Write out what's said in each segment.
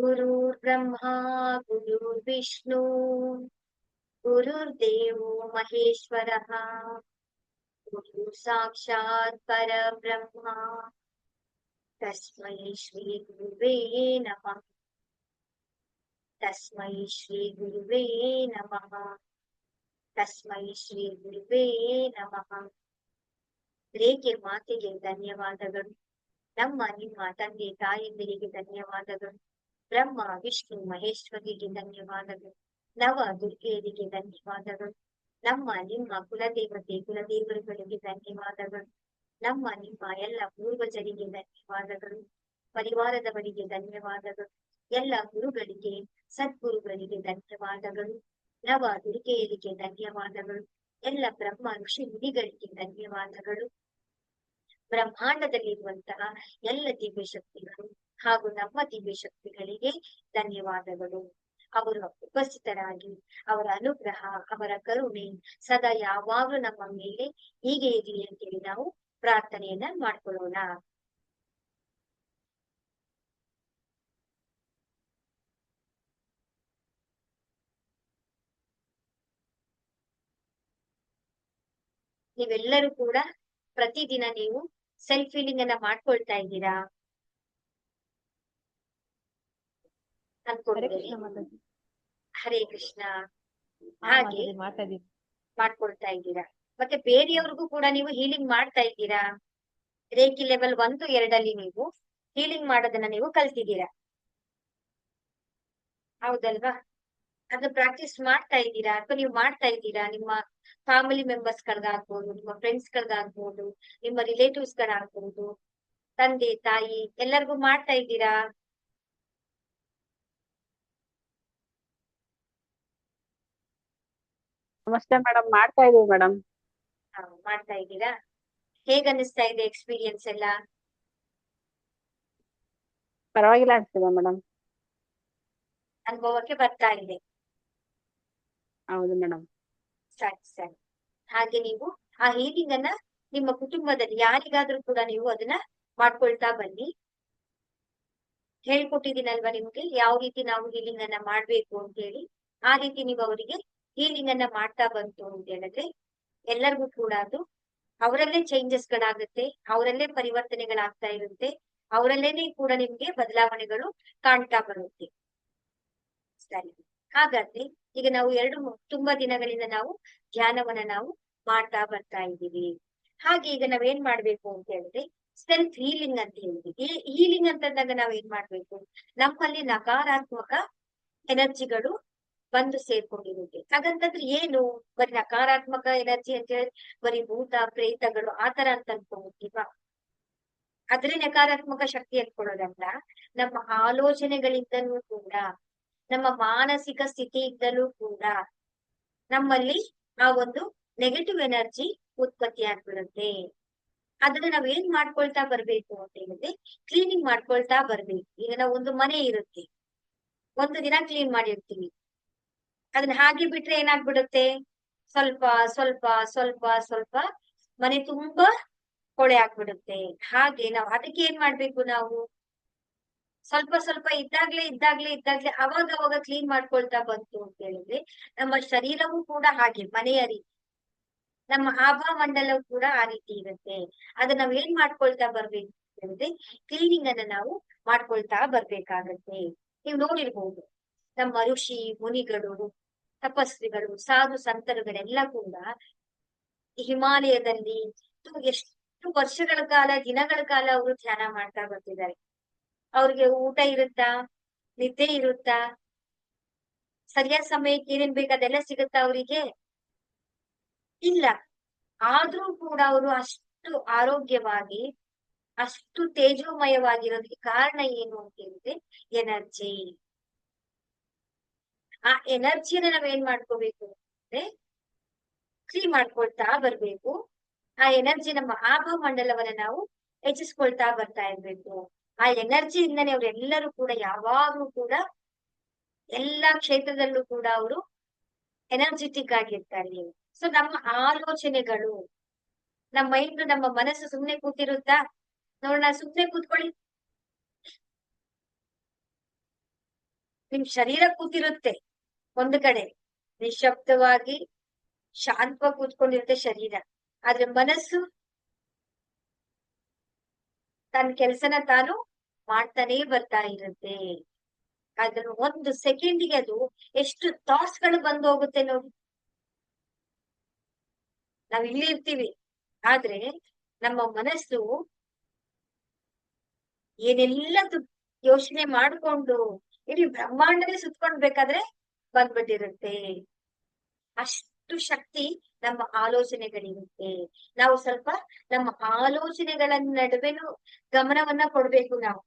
गुरुर्ब्रह्मा गुरुर्विष्णु गुरुर्देवो महेश्वरः गुरु साक्षात् परब्रह्मा तस्मै श्रीगुरुवे नमः तस्मै श्रीगुरुवे नमः तस्मै ಶ್ರೀಗುರುವೇ ನಮಃ ರೇಖೆ ಮಾತೆಗೆ ಧನ್ಯವಾದಗಳು ನಮ್ಮ ನಿಮ್ಮ ತಂದೆ ತಾಯಂದಿರಿಗೆ ಧನ್ಯವಾದಗಳು ಬ್ರಹ್ಮ ವಿಷ್ಣು ಮಹೇಶ್ವರಿಗೆ ಧನ್ಯವಾದಗಳು ನವ ದುರ್ಗೆಯರಿಗೆ ಧನ್ಯವಾದಗಳು ನಮ್ಮ ನಿಮ್ಮ ಕುಲದೇವತೆ ಕುಲದೇವರುಗಳಿಗೆ ಧನ್ಯವಾದಗಳು ನಮ್ಮ ನಿಮ್ಮ ಎಲ್ಲ ಪೂರ್ವಜರಿಗೆ ಧನ್ಯವಾದಗಳು ಪರಿವಾರದವರಿಗೆ ಧನ್ಯವಾದಗಳು ಎಲ್ಲ ಗುರುಗಳಿಗೆ ಸದ್ಗುರುಗಳಿಗೆ ಧನ್ಯವಾದಗಳು ನವ ದುರ್ಗೆಯರಿಗೆ ಧನ್ಯವಾದಗಳು ಎಲ್ಲ ಬ್ರಹ್ಮ ಋಷಿ ಮುನಿಗಳಿಗೆ ಧನ್ಯವಾದಗಳು ಬ್ರಹ್ಮಾಂಡದಲ್ಲಿರುವಂತಹ ಎಲ್ಲ ದಿವ್ಯ ಶಕ್ತಿಗಳು ಹಾಗೂ ನಮ್ಮ ದಿವ್ಯ ಶಕ್ತಿಗಳಿಗೆ ಧನ್ಯವಾದಗಳು. ಅವರು ಉಪಸ್ಥಿತರಾಗಿ ಅವರ ಅನುಗ್ರಹ, ಅವರ ಕರುಣೆ ಸದಾ ಯಾವಾಗಲೂ ನಮ್ಮ ಮೇಲೆ ಹೀಗೆ ಇರಲಿ ಅಂತೇಳಿ ನಾವು ಪ್ರಾರ್ಥನೆಯನ್ನ ಮಾಡ್ಕೊಳ್ಳೋಣ. ನೀವೆಲ್ಲರೂ ಕೂಡ ಪ್ರತಿದಿನ ನೀವು ಸೆಲ್ಫ್ ಫೀಲಿಂಗ್ ಅನ್ನ ಮಾಡ್ಕೊಳ್ತಾ ಇದ್ದೀರಾ? ಹರೇ ಕೃಷ್ಣ ಮಾತಾಜಿ ಹರೇ ಕೃಷ್ಣ. ಹಾಗೆ ಮಾಡ್ಕೊಳ್ತಾ ಇದ್ದೀರಾ? ಮತ್ತೆ ಬೇರೆಯವ್ರಿಗೂ ಕೂಡ ನೀವು ಹೀಲಿಂಗ್ ಮಾಡ್ತಾ ಇದ್ದೀರಾ? ರೇಖಿ ಲೆವೆಲ್ ಒಂದು ಎರಡಲ್ಲಿ ನೀವು ಹೀಲಿಂಗ್ ಮಾಡೋದನ್ನ ನೀವು ಕಲ್ತಿದ್ದೀರಾ? ಹೌದಲ್ವಾ? ಅದು ಪ್ರಾಕ್ಟೀಸ್ ಮಾಡ್ತಾ ಇದ್ದೀರಾ? ಅಥವಾ ನೀವು ಮಾಡ್ತಾ ಇದ್ದೀರಾ? ನಿಮ್ಮ ಫ್ಯಾಮಿಲಿ ಮೆಂಬರ್ಸ್ ಗಳಿಗಾಗ್ಬೋದು ನಿಮ್ಮ ಫ್ರೆಂಡ್ಸ್ ಗಳಿಗಾಗ್ಬೋದು ನಿಮ್ಮ ರಿಲೇಟಿವ್ಸ್ ಗಳಾಗ್ಬೋದು ತಂದೆ ತಾಯಿ ಎಲ್ಲರಿಗೂ ಮಾಡ್ತಾ ಇದ್ದೀರಾ? ನಮಸ್ತೆ ಮೇಡಮ್ ಮಾಡ್ತಾ ಇದೀವಿ ಮೇಡಮ್ ಮಾಡ್ತಾ ಇದ್ದೀರಾ? ಹೇಗ್ ಅನಿಸ್ತಾ ಇದೆ ಎಕ್ಸ್ಪೀರಿಯನ್ಸ್ ಎಲ್ಲ? ಪರವಾಗಿಲ್ಲ ಅನ್ಸ್ತಿದೆ ಮೇಡಮ್ ಅನುಭವಕ್ಕೆ ಬರ್ತಾ ಇದೆ. ಹೌದು ಮೇಡಮ್ ಸರಿ ಸರಿ. ಹಾಗೆ ನೀವು ಆ ಹೀಲಿಂಗ್ ಅನ್ನ ನಿಮ್ಮ ಕುಟುಂಬದಲ್ಲಿ ಯಾರಿಗಾದ್ರೂ ಕೂಡ ನೀವು ಅದನ್ನ ಮಾಡ್ಕೊಳ್ತಾ ಬನ್ನಿ. ಹೇಳ್ಕೊಟ್ಟಿದ್ದೀನಲ್ವಾ ನಿಮ್ಗೆ? ಯಾವ ರೀತಿ ನಾವು ಹೀಲಿಂಗ್ ಅನ್ನ ಮಾಡ್ಬೇಕು ಅಂತ ಹೇಳಿ ಆ ರೀತಿ ನೀವು ಅವರಿಗೆ ಹೀಲಿಂಗ್ ಅನ್ನ ಮಾಡ್ತಾ ಬಂತು ಅಂತ ಹೇಳಿದ್ರೆ ಎಲ್ಲರಿಗೂ ಕೂಡ ಅದು ಅವರಲ್ಲೇ ಚೇಂಜಸ್ ಗಳಾಗುತ್ತೆ ಅವರಲ್ಲೇ ಪರಿವರ್ತನೆಗಳಾಗ್ತಾ ಇರುತ್ತೆ, ಅವರಲ್ಲೇನೆ ಕೂಡ ನಿಮ್ಗೆ ಬದಲಾವಣೆಗಳು ಕಾಣ್ತಾ ಬರುತ್ತೆ. ಸರಿ, ಹಾಗಾದ್ರೆ ಈಗ ನಾವು ಎರಡು ತುಂಬಾ ದಿನಗಳಿಂದ ನಾವು ಧ್ಯಾನವನ್ನ ನಾವು ಮಾಡ್ತಾ ಬರ್ತಾ ಇದ್ದೀವಿ. ಹಾಗೆ ಈಗ ನಾವೇನ್ ಮಾಡ್ಬೇಕು ಅಂತ ಹೇಳಿದ್ರೆ ಸೆಲ್ಫ್ ಹೀಲಿಂಗ್ ಅಂತ ಹೇಳಿದ್ವಿ. ಹೀಲಿಂಗ್ ಅಂತಂದಾಗ ನಾವ್ ಏನ್ ಮಾಡ್ಬೇಕು? ನಮ್ಮಲ್ಲಿ ನಕಾರಾತ್ಮಕ ಎನರ್ಜಿಗಳು ಬಂದು ಸೇರ್ಕೊಂಡಿರುತ್ತೆ ಹಾಗಂತಂದ್ರೆ ಏನು? ಬರೀ ನಕಾರಾತ್ಮಕ ಎನರ್ಜಿ ಅಂತ ಹೇಳಿ ಬರೀ ಭೂತ, ಪ್ರೇತಗಳು ಆತರ ಅಂತ ಅನ್ಕೊಂಡ್ಬಿಟ್ಟಿವಾ ಅದ್ರ ನಕಾರಾತ್ಮಕ ಶಕ್ತಿ ಅನ್ಕೊಳ್ಳೋದಲ್ಲ, ನಮ್ಮ ಆಲೋಚನೆಗಳಿಂದಲೂ ಕೂಡ, ನಮ್ಮ ಮಾನಸಿಕ ಸ್ಥಿತಿಯಿಂದಲೂ ಕೂಡ ನಮ್ಮಲ್ಲಿ ಆ ಒಂದು ನೆಗೆಟಿವ್ ಎನರ್ಜಿ ಉತ್ಪತ್ತಿ ಆಗ್ಬಿಡುತ್ತೆ. ಅದನ್ನ ನಾವ್ ಏನ್ ಮಾಡ್ಕೊಳ್ತಾ ಬರ್ಬೇಕು ಅಂತ ಹೇಳಿದ್ರೆ ಕ್ಲೀನಿಂಗ್ ಮಾಡ್ಕೊಳ್ತಾ ಬರ್ಬೇಕು. ಈಗ ನಾವು ಒಂದು ಮನೆ ಇರುತ್ತೆ. ಒಂದು ದಿನ ಕ್ಲೀನ್ ಮಾಡಿರ್ತೀವಿ. ಅದನ್ನ ಹಾಗೆ ಬಿಟ್ರೆ ಏನಾಗ್ಬಿಡುತ್ತೆ? ಸ್ವಲ್ಪ ಸ್ವಲ್ಪ ಸ್ವಲ್ಪ ಸ್ವಲ್ಪ ಮನೆ ತುಂಬಾ ಕೊಳೆ ಆಗ್ಬಿಡುತ್ತೆ. ಹಾಗೆ ನಾವು ಅದಕ್ಕೆ ಏನ್ ಮಾಡ್ಬೇಕು ನಾವು? ಸ್ವಲ್ಪ ಸ್ವಲ್ಪ ಇದ್ದಾಗ್ಲೇ ಇದ್ದಾಗ್ಲೇ ಇದ್ದಾಗ್ಲೇ ಅವಾಗ ಅವಾಗ ಕ್ಲೀನ್ ಮಾಡ್ಕೊಳ್ತಾ ಬಂತು ಅಂತ ಹೇಳಿದ್ರೆ ನಮ್ಮ ಶರೀರವೂ ಕೂಡ ಹಾಗೆ ಮನೆಯ ರೀತಿ ನಮ್ಮ ಆಭಾ ಮಂಡಲವು ಕೂಡ ಆ ರೀತಿ ಇರುತ್ತೆ. ಅದನ್ನ ನಾವ್ ಏನ್ ಮಾಡ್ಕೊಳ್ತಾ ಬರ್ಬೇಕು ಹೇಳಿದ್ರೆ ಕ್ಲೀನಿಂಗ್ ಅನ್ನ ನಾವು ಮಾಡ್ಕೊಳ್ತಾ ಬರ್ಬೇಕಾಗತ್ತೆ. ನೀವು ನೋಡಿರ್ಬಹುದು ನಮ್ಮ ಋಷಿ, ಮುನಿಗಳು ತಪಸ್ವಿಗಳು, ಸಾಧು ಸಂತರುಗಳೆಲ್ಲ ಕೂಡ ಹಿಮಾಲಯದಲ್ಲಿ ಎಷ್ಟು ವರ್ಷಗಳ ಕಾಲ, ದಿನಗಳ ಕಾಲ ಅವರು ಧ್ಯಾನ ಮಾಡ್ತಾ ಬರ್ತಿದ್ದಾರೆ. ಅವ್ರಿಗೆ ಊಟ ಇರುತ್ತಾ? ನಿದ್ದೆ ಇರುತ್ತಾ? ಸರಿಯಾದ ಸಮಯಕ್ಕೆ ಏನೇನ್ ಬೇಕು ಅದೆಲ್ಲ ಸಿಗುತ್ತಾ ಅವರಿಗೆ? ಇಲ್ಲ. ಆದ್ರೂ ಕೂಡ ಅವರು ಅಷ್ಟು ಆರೋಗ್ಯವಾಗಿ, ಅಷ್ಟು ತೇಜೋಮಯವಾಗಿರೋದಕ್ಕೆ ಕಾರಣ ಏನು ಅಂತ ಹೇಳಿದ್ರೆ, ಎನರ್ಜಿ. ಆ ಎನರ್ಜಿಯನ್ನ ನಾವ್ ಏನ್ ಮಾಡ್ಕೋಬೇಕು ಅಂದ್ರೆ ಫ್ರೀ ಮಾಡ್ಕೊಳ್ತಾ ಬರ್ಬೇಕು. ಆ ಎನರ್ಜಿ ನಮ್ಮ ಆಭ ಮಂಡಲವನ್ನ ನಾವು ಹೆಚ್ಚಿಸ್ಕೊಳ್ತಾ ಬರ್ತಾ ಇರ್ಬೇಕು. ಆ ಎನರ್ಜಿಯಿಂದನೇ ಅವರೆಲ್ಲರೂ ಕೂಡ ಯಾವಾಗ್ಲೂ ಕೂಡ ಎಲ್ಲಾ ಕ್ಷೇತ್ರದಲ್ಲೂ ಕೂಡ ಅವರು ಎನರ್ಜೆಟಿಕ್ ಆಗಿರ್ತಾರೆ ಸೊ ನಮ್ಮ ಆಲೋಚನೆಗಳು, ನಮ್ಮ ಮೈಂಡ್ ನಮ್ಮ ಮನಸ್ಸು ಸುಮ್ನೆ ಕೂತಿರುತ್ತಾ? ನೋಡೋಣ, ಸುಮ್ನೆ ಕೂತ್ಕೊಳ್ಳಿ. ನಿಮ್ ಶರೀರ ಕೂತಿರುತ್ತೆ. ಒಂದು ಕಡೆ ನಿಶಬ್ದವಾಗಿ ಶಾಂತವಾಗಿ ಕೂತ್ಕೊಂಡಿರುತ್ತೆ ಶರೀರ. ಆದ್ರೆ ಮನಸ್ಸು ತನ್ನ ಕೆಲ್ಸನ ತಾನು ಮಾಡ್ತಾನೆ ಬರ್ತಾ ಇರುತ್ತೆ. ಅದನ್ನು ಒಂದು ಸೆಕೆಂಡಿಗೆ ಅದು ಎಷ್ಟು ಥಾಟ್ಸ್ಗಳು ಬಂದು ಹೋಗುತ್ತೆ ನೋಡಿ. ನಾವ್ ಇಲ್ಲಿ ಇರ್ತೀವಿ. ಆದ್ರೆ ನಮ್ಮ ಮನಸ್ಸು ಏನೆಲ್ಲದು ಯೋಚನೆ ಮಾಡ್ಕೊಂಡು, ಇಡೀ ಬ್ರಹ್ಮಾಂಡನೇ ಸುತ್ಕೊಂಡ್ ಬೇಕಾದ್ರೆ ಬಂದ್ಬಿಟ್ಟಿರುತ್ತೆ. ಅಷ್ಟು ಶಕ್ತಿ ನಮ್ಮ ಆಲೋಚನೆಗಳಿರುತ್ತೆ. ನಾವು ಸ್ವಲ್ಪ ನಮ್ಮ ಆಲೋಚನೆಗಳ ನಡುವೆನು ಗಮನವನ್ನ ಕೊಡ್ಬೇಕು ನಾವು.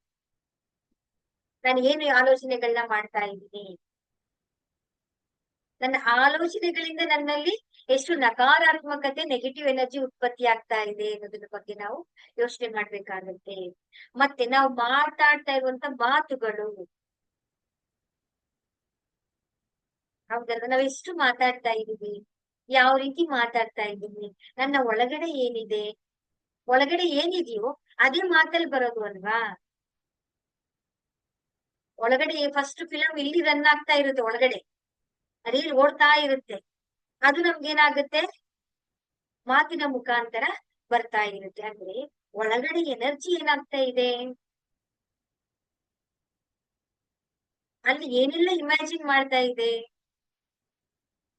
ನಾನು ಏನು ಆಲೋಚನೆಗಳನ್ನ ಮಾಡ್ತಾ ಇದ್ದೀನಿ? ನನ್ನ ಆಲೋಚನೆಗಳಿಂದ ನನ್ನಲ್ಲಿ ಎಷ್ಟು ನಕಾರಾತ್ಮಕತೆ ನೆಗೆಟಿವ್ ಎನರ್ಜಿ ಉತ್ಪತ್ತಿ ಆಗ್ತಾ ಇದೆ ಅನ್ನೋದ್ರ ಬಗ್ಗೆ ನಾವು ಯೋಚನೆ ಮಾಡ್ಬೇಕಾಗುತ್ತೆ. ಮತ್ತೆ ನಾವು ಮಾತಾಡ್ತಾ ಇರುವಂತ ಮಾತುಗಳು. ಹೌದಲ್ವಾ? ನಾವ್ ಎಷ್ಟು ಮಾತಾಡ್ತಾ ಇದೀವಿ ಯಾವ ರೀತಿ ಮಾತಾಡ್ತಾ ಇದೀವಿ ನನ್ನ ಒಳಗಡೆ ಏನಿದೆ? ಒಳಗಡೆ ಏನಿದೆಯೋ ಅದೇ ಮಾತಲ್ಲಿ ಬರೋದು ಅಲ್ವಾ? ಒಳಗಡೆ ಫಸ್ಟ್ ಫಿಲಂ ಇಲ್ಲಿ ರನ್ ಆಗ್ತಾ ಇರುತ್ತೆ ಒಳಗಡೆ. ರೀಲ್ ಓಡ್ತಾ ಇರುತ್ತೆ. ಅದು ನಮ್ಗೇನಾಗುತ್ತೆ? ಮಾತಿನ ಮುಖಾಂತರ ಬರ್ತಾ ಇರುತ್ತೆ. ಅಂದ್ರೆ ಒಳಗಡೆ ಎನರ್ಜಿ ಏನಾಗ್ತಾ ಇದೆ? ಅಲ್ಲಿ ಏನೆಲ್ಲ ಇಮ್ಯಾಜಿನ್ ಮಾಡ್ತಾ ಇದೆ?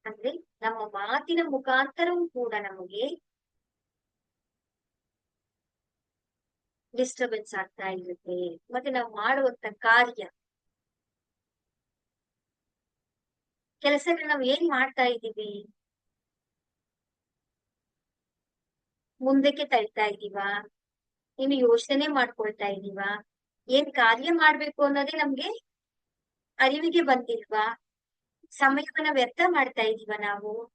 ಅಂದ್ರೆ ನಮ್ಮ ಮಾತಿನ ಮುಖಾಂತರವೂ ಕೂಡ ನಮಗೆ ಡಿಸ್ಟರ್ಬೆನ್ಸ್ ಆಗ್ತಾ ಇರುತ್ತೆ. ಮತ್ತೆ ನಾವು ಮಾಡುವಂತ ಕಾರ್ಯ. ಕೆಲಸಗಳು ನಾವು ಏನ್ ಮಾಡ್ತಾ ಇದ್ದೀವಿ? ಮುಂದಕ್ಕೆ ತಳ್ತಾ ಇದೀವಾ ಇನ್ನು ಯೋಚನೆ ಮಾಡ್ಕೊಳ್ತಾ ಇದೀವಾ ಏನ್ ಕಾರ್ಯ ಮಾಡ್ಬೇಕು ಅನ್ನೋದೇ ನಮ್ಗೆ ಅರಿವಿಗೆ ಬಂದಿಲ್ವಾ? ಸಮಯವನ್ನ ವ್ಯರ್ಥ ಮಾಡ್ತಾ ಇದೀವ ನಾವು?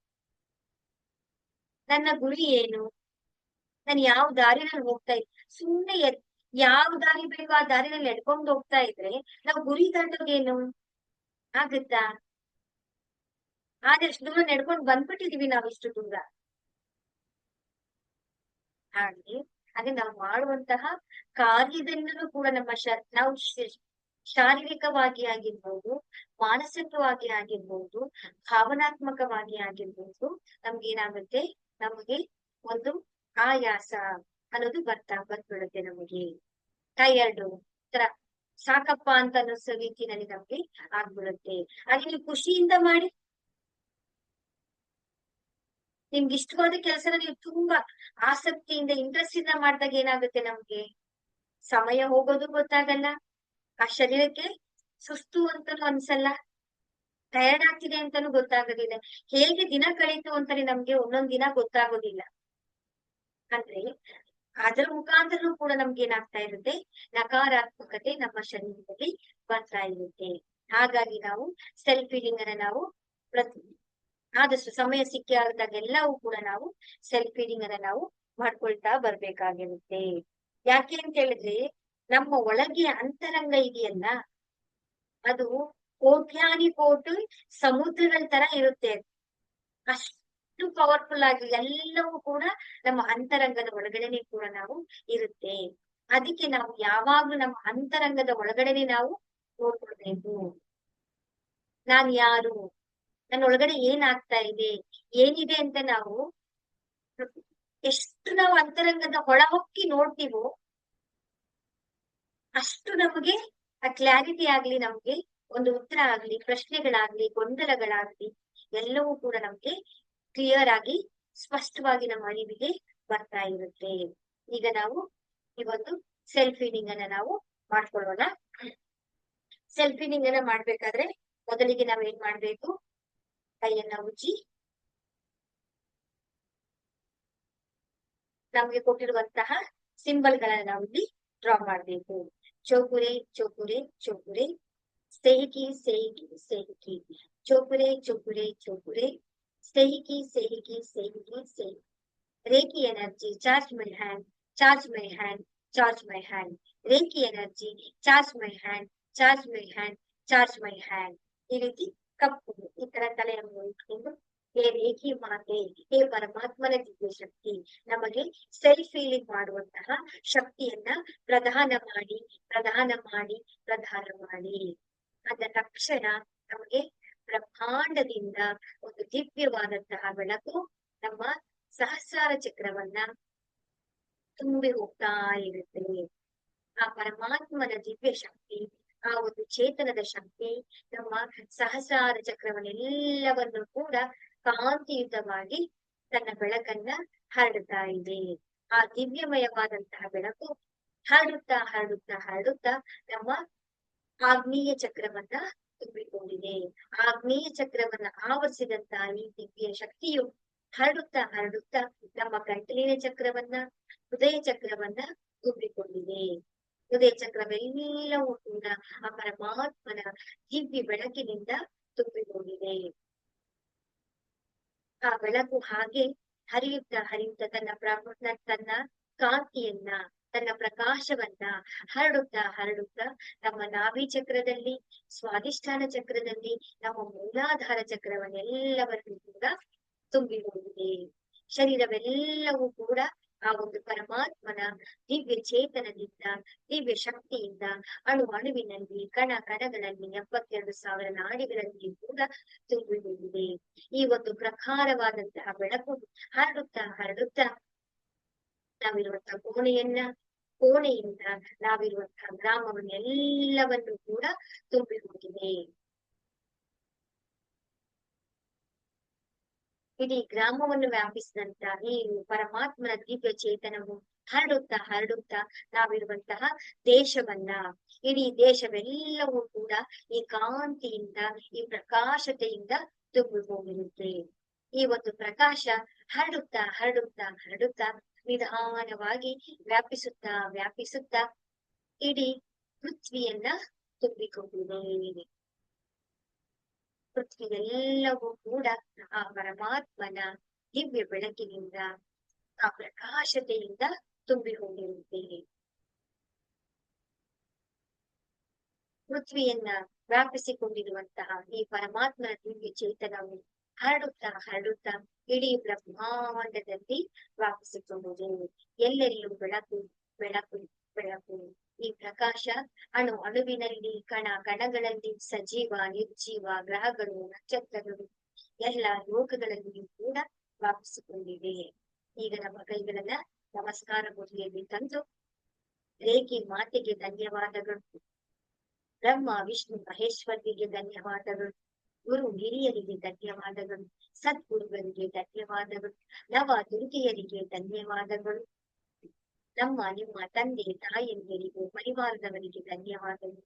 ನನ್ನ ಗುರಿ ಏನು? ನಾನು ಯಾವ ದಾರಿನಲ್ಲಿ ಹೋಗ್ತಾ ಇದ್ದೀನಿ ಎದ್- ಯಾವ ದಾರಿ ಬೇಕೋ ಆ ದಾರಿನಲ್ಲಿ ಎಡ್ಕೊಂಡು ಹೋಗ್ತಾ ಇದ್ರೆ ನಾವು ಗುರಿ ದಾಟೋದೇನು ಆಗುತ್ತಾ? ಆದಷ್ಟು ದೂರ ನಡ್ಕೊಂಡು ಬಂದ್ಬಿಟ್ಟಿದೀವಿ ನಾವು ಇಷ್ಟು ದೂರ. ಹಾಗೆ ಹಾಗೆ ನಾವು ಮಾಡುವಂತಹ ಕಾರ್ಯದಿಂದಲೂ ಕೂಡ ನಮ್ಮ ಶ ನಾವು ಶಾರೀರಿಕವಾಗಿ ಆಗಿರ್ಬೋದು, ಮಾನಸಿಕವಾಗಿ ಆಗಿರ್ಬೋದು, ಭಾವನಾತ್ಮಕವಾಗಿ ಆಗಿರ್ಬೋದು ನಮ್ಗೆ ಏನಾಗುತ್ತೆ? ನಮಗೆ ಒಂದು ಆಯಾಸ ಅನ್ನೋದು ಬರ್ತಾ ಬಂದ್ಬಿಡುತ್ತೆ ನಮಗೆ. ಟಯರ್ಡು ತರ ಸಾಕಪ್ಪ ಅಂತ ಅನ್ನಿಸೋ ರೀತಿನಲ್ಲಿ ನಮ್ಗೆ ಆಗ್ಬಿಡುತ್ತೆ. ಹಾಗೆ ನೀವು ಖುಷಿಯಿಂದ ಮಾಡಿ. ನಿಮ್ಗೆ ಇಷ್ಟವಾದ ಕೆಲಸನ ನೀವು ತುಂಬಾ ಆಸಕ್ತಿಯಿಂದ ಇಂಟ್ರೆಸ್ಟ್ ಇಂದ ಮಾಡಿದಾಗ ಏನಾಗುತ್ತೆ ನಮ್ಗೆ? ಸಮಯ ಹೋಗೋದು ಗೊತ್ತಾಗಲ್ಲ. ಆ ಶರೀರಕ್ಕೆ ಸುಸ್ತು ಅಂತನೂ ಅನ್ಸಲ್ಲ ಟಯರ್ಡ್ ಆಗ್ತಿದೆ ಅಂತಾನು ಗೊತ್ತಾಗೋದಿಲ್ಲ. ಹೇಗೆ ದಿನ ಕಳೀತು ಅಂತಾನೆ ನಮ್ಗೆ ಒಂದೊಂದ್ ದಿನ ಗೊತ್ತಾಗೋದಿಲ್ಲ. ಅಂದ್ರೆ ಅದರ ಮುಖಾಂತರನೂ ಕೂಡ ನಮ್ಗೆ ಏನಾಗ್ತಾ ಇರುತ್ತೆ? ನಕಾರಾತ್ಮಕತೆ ನಮ್ಮ ಶರೀರದಲ್ಲಿ ಬರ್ತಾ ಇರುತ್ತೆ. ಹಾಗಾಗಿ ನಾವು ಸೆಲ್ಫ್ ಫೀಲಿಂಗ್ ಅನ್ನ ನಾವು ಪ್ರತಿ ಆದಷ್ಟು ಸಮಯ ಸಿಕ್ಕಿ ಆದಾಗೆಲ್ಲವೂ ಕೂಡ ನಾವು ಸೆಲ್ಫ್ ಫೀಲಿಂಗ್ ಅನ್ನ ನಾವು ಮಾಡ್ಕೊಳ್ತಾ ಬರ್ಬೇಕಾಗಿರುತ್ತೆ. ಯಾಕೆ ಅಂತ ಹೇಳಿದ್ರೆ ನಮ್ಮ ಒಳಗೆ ಅಂತರಂಗ ಇದೆಯಲ್ಲ, ಅದು ಕೋಟ್ಯಾನಿ ಕೋಟಿ ಸಮುದ್ರಗಳ ತರ ಇರುತ್ತೆ ಅಷ್ಟು ಪವರ್ಫುಲ್ ಆಗಿ ಎಲ್ಲವೂ ಕೂಡ ನಮ್ಮ ಅಂತರಂಗದ ಒಳಗಡೆನೆ ಕೂಡ ನಾವು ಇರುತ್ತೆ. ಅದಕ್ಕೆ ನಾವು ಯಾವಾಗ್ಲೂ ನಮ್ಮ ಅಂತರಂಗದ ಒಳಗಡೆನೆ ನಾವು ನೋಡ್ಕೊಳ್ಬೇಕು. ನಾನ್ ಯಾರು? ನನ್ನ ಒಳಗಡೆ ಏನಾಗ್ತಾ ಇದೆ? ಏನಿದೆ ಅಂತ ನಾವು ಎಷ್ಟು ನಾವು ಅಂತರಂಗದ ಹೊಳಹೊಕ್ಕಿ ಹೊಕ್ಕಿ ನೋಡ್ತೀವೋ ಅಷ್ಟು ನಮಗೆ, ಆ ಕ್ಲಾರಿಟಿ ಆಗ್ಲಿ ನಮ್ಗೆ, ಒಂದು ಉತ್ತರ ಆಗ್ಲಿ, ಪ್ರಶ್ನೆಗಳಾಗ್ಲಿ, ಗೊಂದಲಗಳಾಗ್ಲಿ, ಎಲ್ಲವೂ ಕೂಡ ನಮ್ಗೆ ಕ್ಲಿಯರ್ ಆಗಿ, ಸ್ಪಷ್ಟವಾಗಿ ನಮ್ಮ ಅರಿವಿಗೆ ಬರ್ತಾ ಇರುತ್ತೆ. ಈಗ ನಾವು ಈ ಒಂದು ಸೆಲ್ಫ್ ಫೀಲಿಂಗ್ ಅನ್ನ ನಾವು ಮಾಡ್ಕೊಳ್ಳೋಣ. ಸೆಲ್ಫ್ ಫೀಲಿಂಗ್ ಅನ್ನ ಮಾಡ್ಬೇಕಾದ್ರೆ ಮೊದಲಿಗೆ ನಾವ್ ಏನ್ ಮಾಡ್ಬೇಕು? ಕೈಯನ್ನ ಉಜ್ಜಿ ನಮ್ಗೆ ಕೊಟ್ಟಿರುವಂತಹ ಸಿಂಬಲ್ ಗಳನ್ನ ನಾವು ಇಲ್ಲಿ ಡ್ರಾ ಮಾಡ್ಬೇಕು. ಚೌಕುರೆ ಚೌಕುರೆ ಚೌಕುರೆ ಸೇಹಿಕಿ ಸೇಹಿಕಿ ಸೇಹಿಕಿ ಚೌಕುರೆ ಚೌಕುರೆ ಚೌಕುರೆ ಸೇಹಿಕಿ ಸೇಹಿಕಿ ಸೇಹಿಕಿ ಸೇಹಿಕಿ reiki energy charge my hand charge my hand charge my hand reiki energy charge my hand charge my hand charge my hand ಈ ರೀತಿ ಕಪ್ಪು ಈ ತರ ತಲೆಯನ್ನು ಇಟ್ಕೊಂಡು ಹೇ ರೇಖಿ ಮಾತೆ, ಹೇ ಪರಮಾತ್ಮನ ದಿವ್ಯ ಶಕ್ತಿ. ನಮಗೆ ಸೆಲ್ಫ್ ಫೀಲಿಂಗ್ ಮಾಡುವಂತಹ ಶಕ್ತಿಯನ್ನ ಪ್ರದಾನ ಮಾಡಿ ಪ್ರದಾನ ಮಾಡಿ ಪ್ರದಾನ ಮಾಡಿ. ಅದ ತಕ್ಷಣ ನಮಗೆ ಬ್ರಹ್ಮಾಂಡದಿಂದ ಒಂದು ದಿವ್ಯವಾದಂತಹ ಬೆಳಕು ನಮ್ಮ ಸಹಸ್ರಾರ ಚಕ್ರವನ್ನ ತುಂಬಿ ಹೋಗ್ತಾ ಇರುತ್ತೆ. ಆ ಪರಮಾತ್ಮನ ದಿವ್ಯ ಶಕ್ತಿ, ಆ ಒಂದು ಚೇತನದ ಶಕ್ತಿ, ನಮ್ಮ ಸಹಸ್ರಾರ ಚಕ್ರವನ್ನೆಲ್ಲವನ್ನು ಕೂಡ ಕಾಂತಿಯುತವಾಗಿ ತನ್ನ ಬೆಳಕನ್ನ ಹರಡುತ್ತಾ ಇದೆ. ಆ ದಿವ್ಯಮಯವಾದಂತಹ ಬೆಳಕು ಹರಡುತ್ತಾ ಹರಡುತ್ತಾ ಹರಡುತ್ತಾ ನಮ್ಮ ಆಗ್ನೇಯ ಚಕ್ರವನ್ನ ತುಂಬಿಕೊಂಡಿದೆ. ಆಗ್ನೇಯ ಚಕ್ರವನ್ನ ಆವರಿಸಿದಂತಹ ಈ ದಿವ್ಯ ಶಕ್ತಿಯು ಹರಡುತ್ತಾ ಹರಡುತ್ತಾ ನಮ್ಮ ಗಂಟಲಿನ ಚಕ್ರವನ್ನ, ಹೃದಯ ಚಕ್ರವನ್ನ ತುಂಬಿಕೊಂಡಿದೆ. ಹೃದಯ ಚಕ್ರವೆಲ್ಲವೂ ಕೂಡ ಆ ಪರಮಾತ್ಮನ ದಿವ್ಯ ಬೆಳಕಿನಿಂದ ತುಂಬಿಕೊಂಡಿದೆ. ಆ ಬೆಳಕು ಹಾಗೆ ಹರಿಯುತ್ತಾ ಹರಿಯುತ್ತಾ ತನ್ನ ಪ್ರ ತನ್ನ ಕಾಂತಿಯನ್ನ, ತನ್ನ ಪ್ರಕಾಶವನ್ನ ಹರಡುತ್ತಾ ಹರಡುತ್ತಾ ನಮ್ಮ ನಾಭಿ ಚಕ್ರದಲ್ಲಿ, ಸ್ವಾಧಿಷ್ಠಾನ ಚಕ್ರದಲ್ಲಿ, ನಮ್ಮ ಮೂಲಾಧಾರ ಚಕ್ರವನ್ನೆಲ್ಲವನ್ನು ಕೂಡ ತುಂಬಿ ಹೋಗಿದೆ ಶರೀರವೆಲ್ಲವೂ ಕೂಡ ಆ ಒಂದು ಪರಮಾತ್ಮನ ದಿವ್ಯ ಚೇತನದಿಂದ, ದಿವ್ಯ ಶಕ್ತಿಯಿಂದ ಅಣು ಅಣುವಿನಲ್ಲಿ, ಕಣ ಕಣಗಳಲ್ಲಿ ಎಪ್ಪತ್ತೆರಡು ಸಾವಿರ ನಾಡಿಗಳಲ್ಲಿ ಕೂಡ ತುಂಬಿ ಹೋಗಿದೆ ಈ ಒಂದು ಪ್ರಖಾರವಾದಂತಹ ಬೆಳಕು ಹರಡುತ್ತಾ ಹರಡುತ್ತಾ ನಾವಿರುವಂತಹ ಕೋಣೆಯನ್ನ, ಕೋಣೆಯಿಂದ ನಾವಿರುವಂತಹ ಗ್ರಾಮವನ್ನೆಲ್ಲವನ್ನು ಕೂಡ ತುಂಬಿ ಹೋಗಿದೆ ಇಡೀ ಗ್ರಾಮವನ್ನು ವ್ಯಾಪಿಸಿದಂತ ಈ ಪರಮಾತ್ಮನ ದಿವ್ಯ ಚೇತನವು ಹರಡುತ್ತಾ ಹರಡುತ್ತಾ ನಾವಿರುವಂತಹ ದೇಶವನ್ನ ಇಡೀ ದೇಶವೆಲ್ಲವೂ ಕೂಡ ಈ ಕಾಂತಿಯಿಂದ, ಈ ಪ್ರಕಾಶತೆಯಿಂದ ತುಂಬಿ ಹೋಗಿರುತ್ತೆ ಈ ಒಂದು ಪ್ರಕಾಶ ಹರಡುತ್ತಾ ಹರಡುತ್ತಾ ಹರಡುತ್ತಾ ನಿಧಾನವಾಗಿ ವ್ಯಾಪಿಸುತ್ತಾ ವ್ಯಾಪಿಸುತ್ತಾ ಇಡೀ ಪೃಥ್ವಿಯನ್ನ ತುಂಬಿಕೊಂಡಿದೆ. ಪೃಥ್ವಿಯೆಲ್ಲವೂ ಕೂಡ ಆ ಪರಮಾತ್ಮನ ದಿವ್ಯ ಬೆಳಕಿನಿಂದ ಆ ಪ್ರಕಾಶತೆಯಿಂದ ತುಂಬಿ ಹೋಗಿರುತ್ತೇವೆ. ಪೃಥ್ವಿಯನ್ನ ವ್ಯಾಪಿಸಿಕೊಂಡಿರುವಂತಹ ಈ ಪರಮಾತ್ಮನ ದಿವ್ಯ ಚೇತನವು ಹರಡುತ್ತಾ ಹರಡುತ್ತಾ ಇಡೀ ಬ್ರಹ್ಮಾಂಡದಲ್ಲಿ ವ್ಯಾಪಿಸಿಕೊಂಡಿದೆ. ಎಲ್ಲೆಲ್ಲೂ ಬೆಳಕು ಬೆಳಕು ಬೆಳಕು. ಈ ಪ್ರಕಾಶ ಅಣು ಅಣುವಿನಲ್ಲಿ ಕಣ ಕಣಗಳಲ್ಲಿ ಸಜೀವ ನಿರ್ಜೀವ ಗ್ರಹಗಳು, ನಕ್ಷತ್ರಗಳು ಎಲ್ಲ ಲೋಕಗಳಲ್ಲಿಯೂ ಕೂಡ ವ್ಯಾಪಿಸಿಕೊಂಡಿದೆ ಈಗ ನಮ್ಮ ಕೈಗಳನ್ನ ನಮಸ್ಕಾರ ಮುಡಿಯಲ್ಲಿ ತಂದು ರೇಖಿ ಮಾತೆಗೆ ಧನ್ಯವಾದಗಳು. ಬ್ರಹ್ಮ, ವಿಷ್ಣು, ಮಹೇಶ್ವರಿಗೆ ಧನ್ಯವಾದಗಳು. ಗುರು ಹಿರಿಯರಿಗೆ ಧನ್ಯವಾದಗಳು. ಸದ್ಗುರುಗಳಿಗೆ ಧನ್ಯವಾದಗಳು. ನವ ದುರ್ಗೆಯರಿಗೆ ಧನ್ಯವಾದಗಳು. ನಮ್ಮ ನಿಮ್ಮ ತಂದೆ ತಾಯಂದಿರಿಗೂ ಪರಿವಾರದವರಿಗೆ ಧನ್ಯವಾದಗಳು.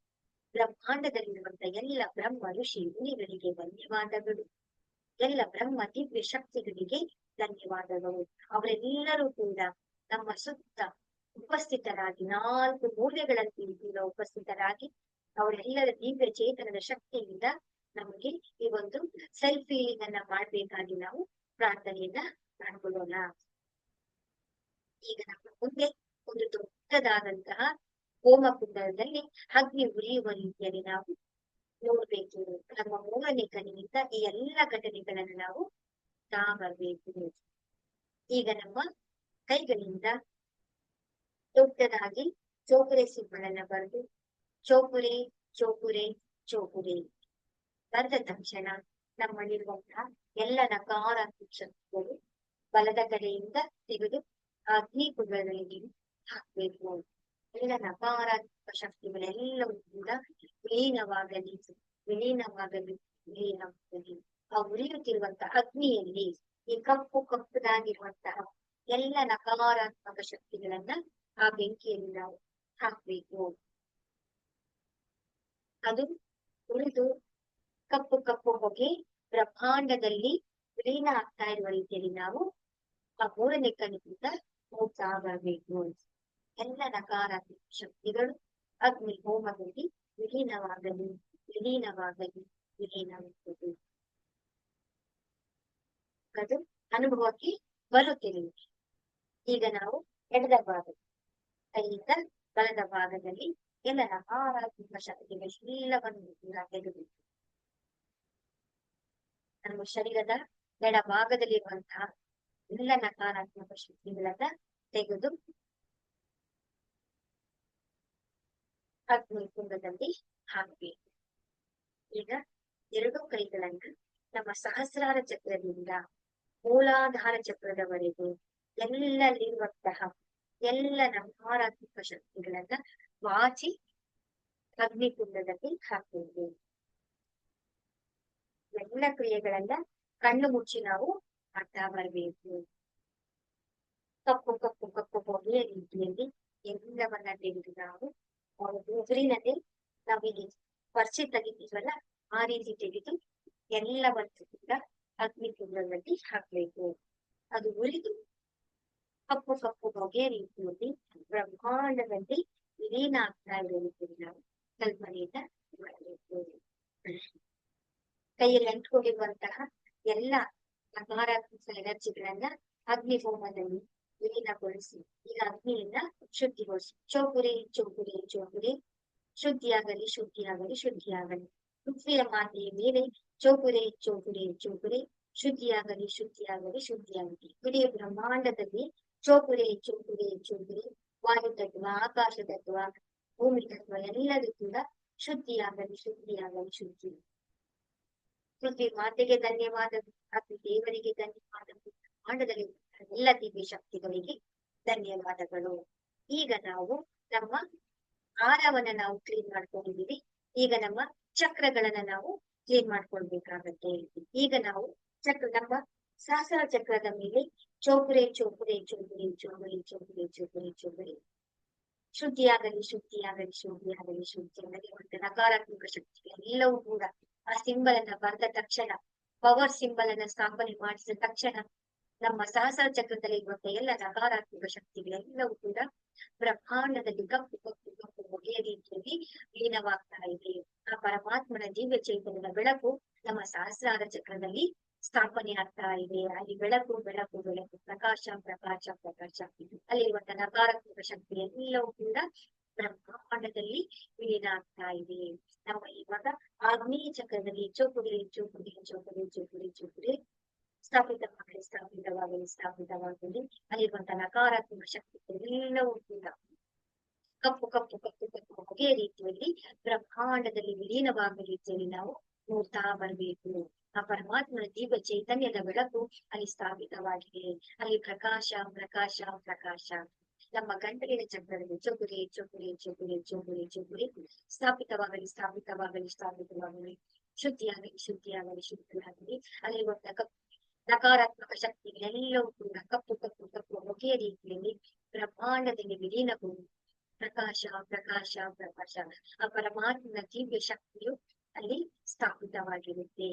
ಬ್ರಹ್ಮಾಂಡದಲ್ಲಿರುವಂತಹ ಎಲ್ಲ ಬ್ರಹ್ಮ ಋಷಿ ಮುನಿಗಳಿಗೆ ಧನ್ಯವಾದಗಳು. ಎಲ್ಲ ಬ್ರಹ್ಮ ದಿವ್ಯ ಶಕ್ತಿಗಳಿಗೆ ಧನ್ಯವಾದಗಳು. ಅವರೆಲ್ಲರೂ ಕೂಡ ನಮ್ಮ ಸುತ್ತ ಉಪಸ್ಥಿತರಾಗಿ, ನಾಲ್ಕು ಮೂಲೆಗಳಲ್ಲಿ ಕೂಡ ಉಪಸ್ಥಿತರಾಗಿ, ಅವರೆಲ್ಲರ ದಿವ್ಯ ಚೇತನದ ಶಕ್ತಿಯಿಂದ ನಮಗೆ ಈ ಒಂದು ಸೆಲ್ಫಿ ಅನ್ನ ಮಾಡ್ಬೇಕಾಗಿ ನಾವು ಪ್ರಾರ್ಥನೆಯನ್ನ ಮಾಡ್ಕೊಳ್ಳೋಣ. ಈಗ ನಮ್ಮ ಮುಂದೆ ಒಂದು ದೊಡ್ಡದಾದಂತಹ ಹೋಮಕುಂಡದಲ್ಲಿ ಅಗ್ನಿ ಉರಿಯುವ ರೀತಿಯಲ್ಲಿ ನಾವು ನೋಡ್ಬೇಕು. ನಮ್ಮ ಮೂರನೇ ಕಲಿಯಿಂದ ಈ ಎಲ್ಲ ಘಟನೆಗಳನ್ನು ನಾವು ತಾಬರ್ಬೇಕು ಈಗ ನಮ್ಮ ಕೈಗಳಿಂದ ದೊಡ್ಡದಾಗಿ ಚೋಪುರೆ ಸಿಂಬಳನ್ನ ಬರೆದು ಚೋಪುರೆ ಚೋಪುರೆ ಚೋಪುರೆ ಬರೆದ ತಕ್ಷಣ ನಮ್ಮಲ್ಲಿರುವಂತಹ ಎಲ್ಲ ನಕಾರಾತ್ಮಕ ಶಕ್ತಿಗಳು ಬಲದ ಕಡೆಯಿಂದ ತೆಗೆದು ಅಗ್ನಿ ಕುಂಡಗಳಿಗೆ ಹಾಕ್ಬೇಕು. ಎಲ್ಲ ನಕಾರಾತ್ಮಕ ಶಕ್ತಿಗಳೆಲ್ಲವೂ ಕೂಡ ವಿಲೀನವಾಗಲಿ ವಿಲೀನವಾಗಲಿ ವಿಲೀನವಾಗಲಿ. ಆ ಉರಿಯುತ್ತಿರುವಂತಹ ಅಗ್ನಿಯಲ್ಲಿ ಈ ಕಪ್ಪು ಕಪ್ಪುದಾಗಿರುವಂತಹ ಎಲ್ಲ ನಕಾರಾತ್ಮಕ ಶಕ್ತಿಗಳನ್ನ ಆ ಬೆಂಕಿಯಲ್ಲಿ ನಾವು ಹಾಕ್ಬೇಕು. ಅದು ಉರಿದು ಕಪ್ಪು ಕಪ್ಪು ಹೊಗೆ ಬ್ರಹ್ಮಾಂಡದಲ್ಲಿ ವಿಲೀನ ಆಗ್ತಾ ಇರುವ ರೀತಿಯಲ್ಲಿ ನಾವು ಆ ಮೂರನೇ ಕಣ್ಣಿನಿಂದ ಹೋಗ್ತಾ ಬರಬೇಕು ಎಲ್ಲ ನಕಾರಾತ್ಮಕ ಶಕ್ತಿಗಳು ಅಗ್ನಿ ಹೋಮದಲ್ಲಿ ವಿಲೀನವಾಗಲಿ ವಿಲೀನವಾಗಲಿ ವಿಲೀನವಾಗಲಿ ಅದು ಅನುಭವಕ್ಕೆ ಬರುತ್ತಿಲ್ಲ ಈಗ ನಾವು ಎಡದ ಭಾಗ ಕೈಯಿಂದ ಬಲದ ಭಾಗದಲ್ಲಿ ಎಲ್ಲ ನಕಾರಾತ್ಮಕ ಶಕ್ತಿಗಳೆಲ್ಲವನ್ನು ಕೂಡ ತೆಗೆದು ನಮ್ಮ ಶರೀರದ ಎಡ ಭಾಗದಲ್ಲಿರುವಂತಹ ಎಲ್ಲ ನಕಾರಾತ್ಮಕ ಶಕ್ತಿಗಳನ್ನ ತೆಗೆದು ಅಗ್ನಿ ಕುಂಡದಲ್ಲಿ ಹಾಕಬೇಕು ಈಗ ಎರಡು ಕೈಗಳನ್ನ ನಮ್ಮ ಸಹಸ್ರಾರ ಚಕ್ರದಿಂದ ಮೂಲಾಧಾರ ಚಕ್ರದವರೆಗೂ ಎಲ್ಲಲ್ಲಿರುವಂತಹ ಎಲ್ಲ ನಕಾರಾತ್ಮಕ ಶಕ್ತಿಗಳನ್ನ ವಾಚಿ ಅಗ್ನಿಕುಂಡದಲ್ಲಿ ಹಾಕುವುದು. ಎಲ್ಲ ಕ್ರಿಯೆಗಳನ್ನ ಕಣ್ಣು ಮುಚ್ಚಿ ನಾವು ಮಾಡ್ತಾ ಬರಬೇಕು. ಕಪ್ಪು ಕಪ್ಪು ಕಪ್ಪು ಹೊಗೆಯ ರೀತಿಯಲ್ಲಿ ಎಲ್ಲವನ್ನ ತೆಗೆದು ನಾವು ಅವರ ನಾವಿಲ್ಲಿ ಪರಿಚೆ ತೆಗಿತೀವಲ್ಲ ಆ ರೀತಿ ತೆಗೆದು ಎಲ್ಲವನ್ನು ಅಗ್ನಿ ಕುಂಡದಲ್ಲಿ ಹಾಕ್ಬೇಕು. ಅದು ಉರಿದು ಕಪ್ಪು ಕಪ್ಪು ಹೊಗೆಯ ರೀತಿಯಲ್ಲಿ ಬ್ರಹ್ಮಾಂಡದಲ್ಲಿ ವಿಲೀನ ಇದೆ ಇರೋ ರೀತಿಯಲ್ಲಿ ನಾವು ಕಲ್ಪನೆಯಿಂದ ಮಾಡಬೇಕು. ಕೈಯಲ್ಲಿ ಅಂಟ್ಕೊಂಡಿರುವಂತಹ ಎಲ್ಲ ನಕಾರಾತ್ಮಕ ಎನರ್ಜಿಗಳನ್ನ ಅಗ್ನಿ ಹೋಮದಲ್ಲಿ ವಿಲೀನಗೊಳಿಸಿ. ಈಗ ಅಗ್ನಿಯಿಂದ ಶುದ್ಧಿಗೊಳಿಸಿ. ಚೌಕುರಿ ಚೌಕುರಿ ಚೌಕುರಿ. ಶುದ್ಧಿಯಾಗಲಿ ಶುದ್ಧಿಯಾಗಲಿ ಶುದ್ಧಿಯಾಗಲಿ. ಪೃಥ್ವಿಯ ಮಾತೆಯ ಮೇಲೆ ಚೌಕುರಿ ಚೌಕುರಿ ಚೌಕುರಿ. ಶುದ್ಧಿಯಾಗಲಿ ಶುದ್ಧಿಯಾಗಲಿ ಶುದ್ಧಿಯಾಗಲಿ. ಇಡೀ ಬ್ರಹ್ಮಾಂಡದಲ್ಲಿ ಚೌಕುರಿ ಚೌಕುರಿ ಚೌಕುರಿ. ವಾಯು ತತ್ವ, ಆಕಾಶ ತತ್ವ, ಭೂಮಿ ತತ್ವ ಎಲ್ಲದೂ ಕೂಡ ಶುದ್ಧಿಯಾಗಲಿ ಶುದ್ಧಿಯಾಗಲಿ, ಶುದ್ಧಿ. ಪೃಥ್ವಿ ಮಾತೆಗೆ ಧನ್ಯವಾದ. ದೇವರಿಗೆ ಧನ್ಯವಾದ. ಬ್ರಹ್ಮಾಂಡದಲ್ಲಿ ಎಲ್ಲ ದಿವ್ಯ ಶಕ್ತಿಗಳಿಗೆ ಧನ್ಯವಾದಗಳು. ಈಗ ನಾವು ನಮ್ಮ ಆರವನ್ನ ನಾವು ಕ್ಲೀನ್ ಮಾಡ್ಕೊಂಡಿದ್ದೀವಿ. ಈಗ ನಮ್ಮ ಚಕ್ರಗಳನ್ನ ನಾವು ಕ್ಲೀನ್ ಮಾಡ್ಕೊಳ್ಬೇಕಾಗತ್ತೆ. ಈಗ ನಾವು ಚಕ್ರ, ನಮ್ಮ ಸಹಸ್ರ ಚಕ್ರದ ಮೇಲೆ ಚೌಕರೆ ಚೌಕರೆ, ಚೌಕರಿ ಚೌಕರಿ ಚೌಕರಿ ಚೌಕರಿ ಚೌಕರಿ. ಶುದ್ಧಿಯಾಗಲಿ ಶುದ್ಧಿಯಾಗಲಿ ಶುದ್ಧಿಯಾಗಲಿ ಶುದ್ಧಿಯಾಗಲಿ ಮತ್ತೆ ನಕಾರಾತ್ಮಕ ಶಕ್ತಿ ಎಲ್ಲವೂ ಕೂಡ ಆ ಸಿಂಬಲ್ ಅನ್ನ ಬರೆದ ತಕ್ಷಣ ಪವರ್ ಸಿಂಬಲ್ ಅನ್ನ ಸ್ಥಾಪನೆ ಮಾಡಿಸಿದ ತಕ್ಷಣ ನಮ್ಮ ಸಹಸ್ರ ಚಕ್ರದಲ್ಲಿ ಇರುವಂತಹ ಎಲ್ಲ ನಕಾರಾತ್ಮಕ ಶಕ್ತಿಗಳೆಲ್ಲವೂ ಕೂಡ ಬ್ರಹ್ಮಾಂಡದಲ್ಲಿ ಕಪ್ಪು ಕಪ್ಪು ಕಪ್ಪು ಹೊಗೆಯ ರೀತಿಯಲ್ಲಿ ಲೀನವಾಗ್ತಾ ಇದೆ. ಆ ಪರಮಾತ್ಮನ ದಿವ್ಯ ಚೈತನ್ಯದ ಬೆಳಕು ನಮ್ಮ ಸಹಸ್ರಾರ ಚಕ್ರದಲ್ಲಿ ಸ್ಥಾಪನೆ ಆಗ್ತಾ ಇದೆ. ಅಲ್ಲಿ ಬೆಳಕು ಬೆಳಕು ಬೆಳಕು, ಪ್ರಕಾಶ ಪ್ರಕಾಶ ಪ್ರಕಾಶ. ಅಲ್ಲಿರುವಂತ ನಕಾರಾತ್ಮಕ ಶಕ್ತಿ ಎಲ್ಲವೂ ಕೂಡ ಬ್ರಹ್ಮಾಂಡದಲ್ಲಿ ವಿಲೀನ ಆಗ್ತಾ ಇದೆ. ನಮ್ಮ ಇವಾಗ ಆಗ್ನೇಯ ಚಕ್ರದಲ್ಲಿ ಚೌಕುಡಿ ಚೌಕುಡಿ ಚೌಕುಡಿ ಚೌಕುಡಿ ಚೌಕುಡಿ ಸ್ಥಾಪಿತವಾಗಲಿ ಸ್ಥಾಪಿತವಾಗಲಿ ಸ್ಥಾಪಿತವಾಗಲಿ ಅಲ್ಲಿರುವಂತಹ ನಕಾರಾತ್ಮಕ ಶಕ್ತಿ ಎಲ್ಲವೂ ಕೂಡ ಕಪ್ಪು ಕಪ್ಪು ಕಪ್ಪು ಕಪ್ಪು ಹೊಗೆಯ ರೀತಿಯಲ್ಲಿ ಬ್ರಹ್ಮಾಂಡದಲ್ಲಿ ವಿಲೀನವಾಗುವ ರೀತಿಯಲ್ಲಿ ನಾವು ನೋಡ್ತಾ ಬರಬೇಕು. ಆ ಪರಮಾತ್ಮನ ದೀಪ ಚೈತನ್ಯದ ಬೆಳಕು ಅಲ್ಲಿ ಸ್ಥಾಪಿತವಾಗಿದೆ. ಅಲ್ಲಿ ಪ್ರಕಾಶ ಪ್ರಕಾಶ ಪ್ರಕಾಶ. ನಮ್ಮ ಗಂಟಲಿನ ಚಕ್ರದಲ್ಲಿ ಚೊಗುರಿ ಚೊಗುರಿ ಚೊಗುರಿ ಚೊಗುರಿ ಚೊಗುರಿ ಸ್ಥಾಪಿತವಾಗಲಿ ಸ್ಥಾಪಿತವಾಗಲಿ ಸ್ಥಾಪಿತವಾಗಲಿ. ಶುದ್ಧಿಯಾಗಲಿ ಶುದ್ಧಿಯಾಗಲಿ ಶುದ್ಧಿಯಾಗಲಿ. ಅಲ್ಲಿರುವಂತಹ ಕಪ್ಪು ನಕಾರಾತ್ಮಕ ಶಕ್ತಿಗಳೆಲ್ಲವೂ ಕೂಡ ಕಪ್ಪು ಕಪ್ಪು ಕಪ್ಪು ಹೊಗೆಯ ರೀತಿಯಲ್ಲಿ ಬ್ರಹ್ಮಾಂಡದಲ್ಲಿ ವಿಲೀನಗೊಂಡು ಪ್ರಕಾಶ ಪ್ರಕಾಶ ಪ್ರಕಾಶ ಆ ಪರಮಾತ್ಮನ ದಿವ್ಯ ಶಕ್ತಿಯು ಅಲ್ಲಿ ಸ್ಥಾಪಿತವಾಗಿರುತ್ತೆ.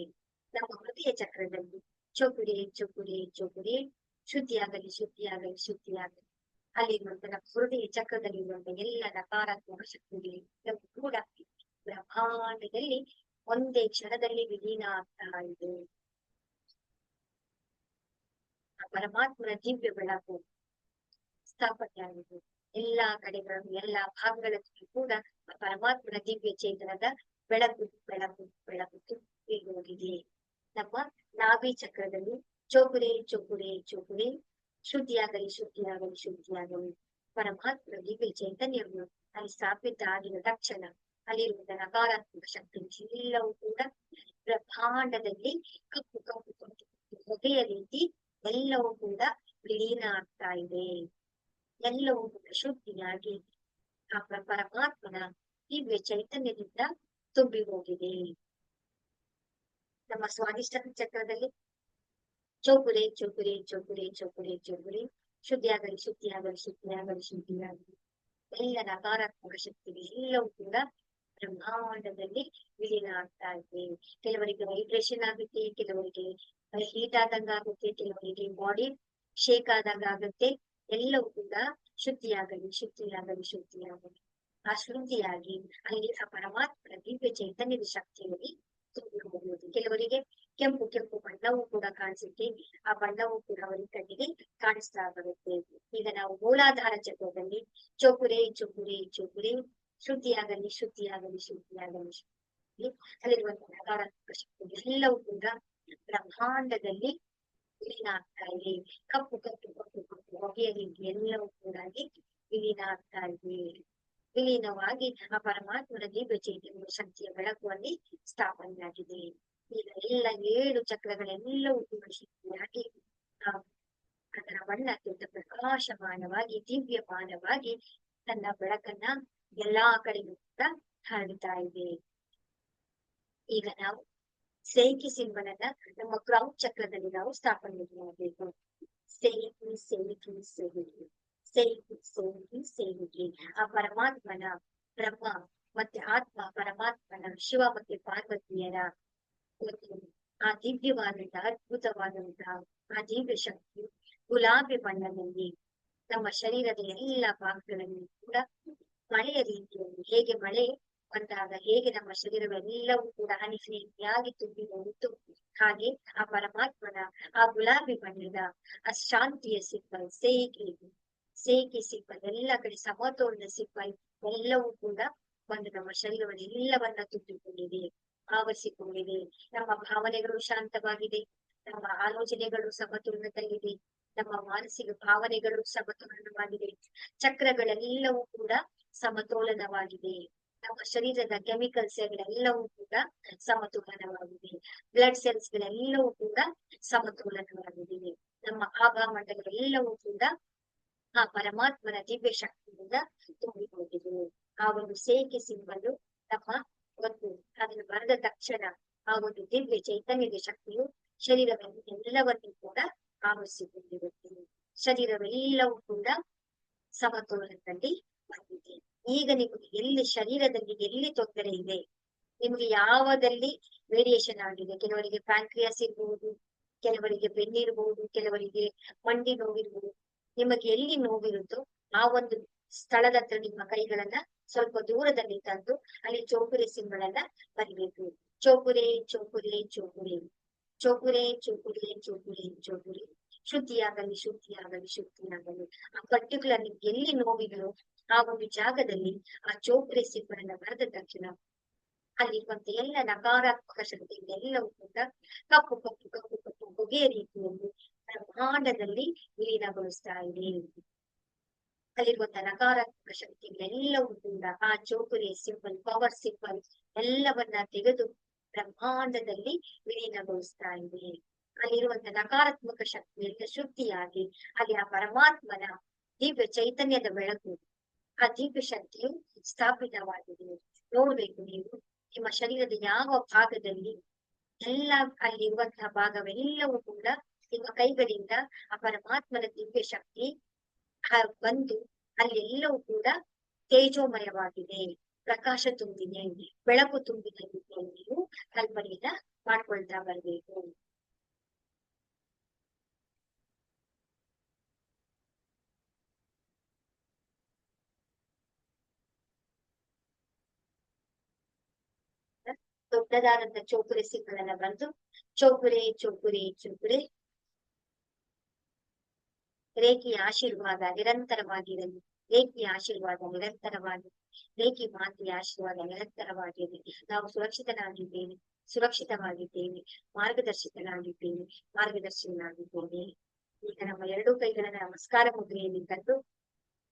ನಮ್ಮ ಹೃದಯ ಚಕ್ರದಲ್ಲಿ ಚೊಗುರೆ ಚೊಗುರೆ ಚೊಗುರೆ ಶುದ್ಧಿಯಾಗಲಿ ಶುದ್ಧಿಯಾಗಲಿ ಶುದ್ಧಿಯಾಗಲಿ. ಅಲ್ಲಿರುವಂತ ನಮ್ಮ ಹೃದಯ ಚಕ್ರದಲ್ಲಿರುವಂತ ಎಲ್ಲ ನಕಾರಾತ್ಮಕ ಶಕ್ತಿಗಳು ಕೂಡ ಬ್ರಹ್ಮಾಂಡದಲ್ಲಿ ಒಂದೇ ಕ್ಷಣದಲ್ಲಿ ವಿಲೀನ ಆಗ್ತಾ ಇದೆ. ಪರಮಾತ್ಮನ ದಿವ್ಯ ಬೆಳಕು ಸ್ಥಾಪನೆ ಆಗಿದೆ ಎಲ್ಲಾ ಕಡೆಗಳು ಎಲ್ಲಾ ಭಾಗಗಳಲ್ಲಿ ಕೂಡ ಪರಮಾತ್ಮನ ದಿವ್ಯ ಚೇತನದ ಬೆಳಕು ಬೆಳಕು ಬೆಳಕು ಹೋಗಿದೆ ನಮ್ಮ ನಾಭಿ ಚಕ್ರದಲ್ಲಿ ಚೌಕುರೆ ಚೌಕುರೆ ಚೌಕುರೆ ಶುದ್ಧಿಯಾಗಲಿ ಶುದ್ಧಿಯಾಗಲಿ ಶುದ್ಧಿಯಾಗಲಿ ಪರಮಾತ್ಮನ ದಿವ್ಯ ಚೈತನ್ಯವನ್ನು ಅಲ್ಲಿ ಸ್ಥಾಪಿತ ಆಗಿದ ತಕ್ಷಣ ಅಲ್ಲಿರುವಂತಹ ನಕಾರಾತ್ಮಕ ಶಕ್ತಿ ಎಲ್ಲವೂ ಕೂಡ ಬ್ರಹ್ಮಾಂಡದಲ್ಲಿ ಕಪ್ಪು ಕಪ್ಪು ಕಪ್ಪು ಹೊಗೆಯ ರೀತಿ ಎಲ್ಲವೂ ಕೂಡ ವಿಲೀನ ಆಗ್ತಾ ಇದೆ. ಎಲ್ಲವೂ ಕೂಡ ಶುದ್ಧಿಯಾಗಿ ಆ ಪ್ರ- ಪರಮಾತ್ಮನ ದಿವ್ಯ ಚೈತನ್ಯದಿಂದ ತುಂಬಿ ಹೋಗಿದೆ. ನಮ್ಮ ಸ್ವಾದಿಷ್ಟ ಚಕ್ರದಲ್ಲಿ ಚೌಕುರೆ ಚೌಕುರೆ ಚೌಕುರೆ ಚೌಕುರೆ ಚೌಕುರೆ, ಶುದ್ಧಿಯಾಗಲಿ ಶುದ್ಧಿಯಾಗಲಿ ಶುದ್ಧಿಯಾಗಲಿ ಶುದ್ಧಿಯಾಗಲಿ. ಎಲ್ಲ ನಕಾರಾತ್ಮಕ ಶಕ್ತಿಗೆ ಎಲ್ಲವೂ ಕೂಡ ಬ್ರಹ್ಮಾಂಡದಲ್ಲಿ ವಿಲೀನ ಆಗ್ತಾ ಇದೆ. ಕೆಲವರಿಗೆ ವೈಬ್ರೇಷನ್ ಆಗುತ್ತೆ, ಕೆಲವರಿಗೆ ಹೀಟ್ ಆದಂಗ ಆಗುತ್ತೆ, ಕೆಲವರಿಗೆ ಬಾಡಿ ಶೇಕ್ ಆದಂಗ ಆಗುತ್ತೆ. ಎಲ್ಲವೂ ಕೂಡ ಶುದ್ಧಿಯಾಗಲಿ ಶುದ್ಧಿಯಾಗಲಿ ಶುದ್ಧಿಯಾಗಲಿ. ಆ ಶುದ್ಧಿಯಾಗಿ ಅಲ್ಲಿ ಆ ಪರಮಾತ್ಮನ ದಿವ್ಯ ಚೈತನ್ಯದ ಶಕ್ತಿಯಲ್ಲಿ ತುಂಬಿ ಕೆಲವರಿಗೆ ಕೆಂಪು ಕೆಂಪು ಬಣ್ಣವೂ ಕೂಡ ಕಾಣಿಸುತ್ತೆ. ಆ ಬಣ್ಣವೂ ಕೂಡ ಅವರ ಕಣ್ಣಿಗೆ ಕಾಣಿಸ್ತಾ ಬರುತ್ತೆ. ಈಗ ನಾವು ಮೂಲಾಧಾರ ಚಕ್ರದಲ್ಲಿ ಚೋಕುರೆ ಚೋಕುರೆ ಚೋಕುರೆ ಶುದ್ಧಿಯಾಗಲಿ ಶುದ್ಧಿಯಾಗಲಿ ಶುದ್ಧಿಯಾಗಲಿ. ಶುದ್ಧಿಯಾಗಲಿ ಅಲ್ಲಿರುವಂತಹ ನಕಾರಾತ್ಮಕ ಶಕ್ತಿ ಎಲ್ಲವೂ ಕೂಡ ಬ್ರಹ್ಮಾಂಡದಲ್ಲಿ ವಿಲೀನ ಆಗ್ತಾ ಇದೆ ಕಪ್ಪು ಕಪ್ಪು ಕಪ್ಪು ಕಪ್ಪು ಹೊಗೆಯ ರೀತಿ ಎಲ್ಲವೂ ಕೂಡ ವಿಲೀನ ಆಗ್ತಾ ಇದೆ. ವಿಲೀನವಾಗಿ ಆ ಪರಮಾತ್ಮನ ದಿವ್ಯ ಚೈತನ್ಯ ಶಕ್ತಿಯ ಬೆಳಕು ಅಲ್ಲಿ ಸ್ಥಾಪನೆಯಾಗಿದೆ. ಈಗ ಎಲ್ಲ ಏಳು ಚಕ್ರಗಳೆಲ್ಲವೂ ಕೂಡ ಶಕ್ತಿಯಾಗಿ ಅದರ ಅತ್ಯಂತ ಪ್ರಕಾಶಮಾನವಾಗಿ, ದಿವ್ಯಮಾನವಾಗಿ ತನ್ನ ಬೆಳಕನ್ನ ಎಲ್ಲಾ ಕಡೆಗೂ ಕೂಡ ಹರಡ್ತಾ ಇದೆ. ಈಗ ನಾವು ಸೇಕಿ ಸಿಂಬಲ್ ಅನ್ನ ನಮ್ಮ ಕ್ರೌನ್ ಚಕ್ರದಲ್ಲಿ ನಾವು ಸ್ಥಾಪನೆ ಮಾಡಬೇಕು. ಸೇಕಿ ಸೇಕಿ ಸೇವಿಕೆ ಸೇಕಿ ಸೇಕಿ ಸೇವಿಕೆ ಆ ಪರಮಾತ್ಮನ ಬ್ರಹ್ಮ ಮತ್ತೆ ಆತ್ಮ, ಪರಮಾತ್ಮನ ಶಿವ ಮತ್ತೆ ಪಾರ್ವತಿಯರ ಒಂದು ಆ ದಿವ್ಯವಾದಂತಹ ಅದ್ಭುತವಾದಂತಹ ಆ ದಿವ್ಯ ಶಕ್ತಿ ಗುಲಾಬಿ ಬಣ್ಣದಲ್ಲಿ ನಮ್ಮ ಶರೀರದ ಎಲ್ಲ ಭಾಗಗಳಲ್ಲಿ ಕೂಡ ಮಳೆಯ ರೀತಿಯಲ್ಲಿ ಹೇಗೆ ಮಳೆ ಬಂದಾಗ ಹೇಗೆ ನಮ್ಮ ಶರೀರವೆಲ್ಲವೂ ಕೂಡ ಹನಿ ಹನಿಯಾಗಿ ತುಂಬಿ ಹೋಗಿತ್ತು ಹಾಗೆ ಆ ಪರಮಾತ್ಮನ ಆ ಗುಲಾಬಿ ಬಣ್ಣದ ಆ ಶಾಂತಿಯ ಸಿಂಬಲ್, ಸೇಕಿ ಸೇಕಿ ಸಿಂಬಲ್, ಎಲ್ಲ ಕಡೆ ಸಮತೋಲನ ಸಿಂಬಲ್ ಎಲ್ಲವೂ ಕೂಡ ಒಂದು ನಮ್ಮ ಶರೀರವನ್ನು ಎಲ್ಲವನ್ನ ತುಂಬಿಕೊಂಡಿದೆ, ಆವರಿಸಿಕೊಂಡಿದೆ. ನಮ್ಮ ಭಾವನೆಗಳು ಶಾಂತವಾಗಿದೆ, ನಮ್ಮ ಆಲೋಚನೆಗಳು ಸಮತೋಲನದಲ್ಲಿದೆ, ನಮ್ಮ ಮಾನಸಿಕ ಭಾವನೆಗಳು ಸಮತೋಲನವಾಗಿದೆ, ಚಕ್ರಗಳೆಲ್ಲವೂ ಕೂಡ ಸಮತೋಲನವಾಗಿದೆ. ನಮ್ಮ ಶರೀರದ ಕೆಮಿಕಲ್ ಗಳೆಲ್ಲವೂ ಕೂಡ ಸಮತೋಲನವಾಗಿದೆ. ಬ್ಲಡ್ ಸೆಲ್ಸ್ ಗಳೆಲ್ಲವೂ ಕೂಡ ಸಮತೋಲನವಾಗಿದೆ. ನಮ್ಮ ಆಭಾಮಂಡಗಳೆಲ್ಲವೂ ಕೂಡ ಆ ಪರಮಾತ್ಮನ ದಿವ್ಯ ಶಕ್ತಿಯಿಂದ ತುಂಬಿಕೊಂಡಿದೆ. ಆ ಒಂದು ಸೇಕೆ ಸಿಂಬಲು ನಮ್ಮ ಒಂದು ಅದನ್ನು ಬರೆದ ತಕ್ಷಣ ಆ ಒಂದು ದಿವ್ಯ ಚೈತನ್ಯದ ಶಕ್ತಿಯು ಶರೀರವನ್ನು ಎಲ್ಲವನ್ನೂ ಕೂಡ ಆವರಿಸಿಕೊಂಡಿರುತ್ತದೆ ಶರೀರವೆಲ್ಲವೂ ಕೂಡ ಸಮತೋಲನದಲ್ಲಿ ಬಂದಿದೆ. ಈಗ ನಿಮಗೆ ಎಲ್ಲಿ ಶರೀರದಲ್ಲಿ ಎಲ್ಲಿ ತೊಂದರೆ ಇದೆ, ನಿಮಗೆ ಯಾವದಲ್ಲಿ ವೇರಿಯೇಷನ್ ಆಗಿದೆ? ಕೆಲವರಿಗೆ ಪ್ಯಾಂಕ್ರಿಯಾಸ್ ಇರ್ಬಹುದು ಕೆಲವರಿಗೆ ಬೆನ್ನಿರ್ಬಹುದು ಕೆಲವರಿಗೆ ಮಂಡಿ ನೋವಿರ್ಬಹುದು ನಿಮಗೆ ಎಲ್ಲಿ ನೋವಿರುತ್ತೋ ಆ ಒಂದು ಸ್ಥಳದ ಹತ್ರ ನಿಮ್ಮ ಕೈಗಳನ್ನ ಸ್ವಲ್ಪ ದೂರದಲ್ಲಿ ತಂದು ಅಲ್ಲಿ ಚೌಕುರೆ ಸಿಂಗಳನ್ನ ಬರಿಬೇಕು. ಚೌಕುರೆ ಚೌಕುರೆ ಚೌಕುರೆ. ಚೌಕುರೆ ಚೌಕುರೆ ಚೌಕುರೆ ಚೌಕುರೆ. ಶುದ್ಧಿಯಾಗಲಿ ಶುದ್ಧಿಯಾಗಲಿ ಶುದ್ಧಿಯಾಗಲಿ. ಆ ಪರ್ಟಿಕ್ಯುಲರ್ ನಿಮ್ಗೆ ಎಲ್ಲಿ ನೋವಿಗಳು ಆ ಒಂದು ಜಾಗದಲ್ಲಿ ಆ ಚೋಪ್ರೆ ಸಿಬ್ಬರನ್ನ ಬರೆದ ತಕ್ಷಣ ಅಲ್ಲಿ ಬಂದ ಎಲ್ಲ ನಕಾರಾತ್ಮಕ ಶಕ್ತಿ ಎಲ್ಲವೂ ಕೂಡ ಕಪ್ಪು ಕಪ್ಪು ಕಪ್ಪು ಕಪ್ಪು ಹೊಗೆಯ ರೀತಿಯಲ್ಲಿ ಬ್ರಹ್ಮಾಂಡದಲ್ಲಿ ವಿಲೀನಗೊಳಿಸ್ತಾ ಇದೆ. ಅಲ್ಲಿರುವಂತ ನಕಾರಾತ್ಮಕ ಶಕ್ತಿಗಳೆಲ್ಲವೂ ಕೂಡ ಆ ಚೌಕುರಿ ಸಿಂಪಲ್ ಪವರ್ ಸಿಂಪಲ್ ಎಲ್ಲವನ್ನ ತೆಗೆದು ಬ್ರಹ್ಮಾಂಡದಲ್ಲಿ ವಿಲೀನಗೊಳಿಸ್ತಾ ಇದೆ. ಅಲ್ಲಿರುವಂತ ನಕಾರಾತ್ಮಕ ಶಕ್ತಿಯಿಂದ ಶುದ್ಧಿಯಾಗಿ ಅಲ್ಲಿ ಆ ಪರಮಾತ್ಮನ ದಿವ್ಯ ಚೈತನ್ಯದ ಬೆಳಕು ದಿವ್ಯ ಶಕ್ತಿಯು ಸ್ಥಾಪಿತವಾಗಿದೆ. ನೋಡ್ಬೇಕು ನೀವು, ನಿಮ್ಮ ಶರೀರದ ಯಾವ ಭಾಗದಲ್ಲಿ ಎಲ್ಲ ಅಲ್ಲಿ ಇರುವಂತಹ ಭಾಗವೆಲ್ಲವೂ ಕೂಡ ನಿಮ್ಮ ಕೈಗಳಿಂದ ಆ ಪರಮಾತ್ಮನ ದಿವ್ಯ ಶಕ್ತಿ ಬಂದು ಅಲ್ಲೆಲ್ಲವೂ ಕೂಡ ತೇಜೋಮಯವಾಗಿದೆ. ಪ್ರಕಾಶ ತುಂಬಿದೆ, ಬೆಳಕು ತುಂಬಿದೆ ನೀವು ಕಲ್ಪನೆಯನ್ನ ಮಾಡ್ಕೊಳ್ತಾ ಬರ್ಬೇಕು. ದೊಡ್ಡದಾದಂತ ಚೌಕುರೆ ಸಿಂಗಳನ್ನ ಬಂದು ಚೌಕುರೆ ಚೌಕುರೆ ಚೌಕುರೆ ರೇಖೆಯ ಆಶೀರ್ವಾದ ನಿರಂತರವಾಗಿರಲಿ. ರೇಖೆಯ ಆಶೀರ್ವಾದ ನಿರಂತರವಾಗಿ, ರೇಖಿ ಮಾತೆಯ ಆಶೀರ್ವಾದ ನಿರಂತರವಾಗಿರಲಿ. ನಾವು ಸುರಕ್ಷಿತನಾಗಿದ್ದೇವೆ, ಸುರಕ್ಷಿತವಾಗಿದ್ದೇವೆ, ಮಾರ್ಗದರ್ಶಿತನಾಗಿದ್ದೇವೆ ಮಾರ್ಗದರ್ಶಿಗಳಾಗಿದ್ದೇವೆ ಈಗ ನಮ್ಮ ಎರಡೂ ಕೈಗಳನ್ನ ನಮಸ್ಕಾರ ಮುದ್ರೆಯಲ್ಲಿ ತಂದು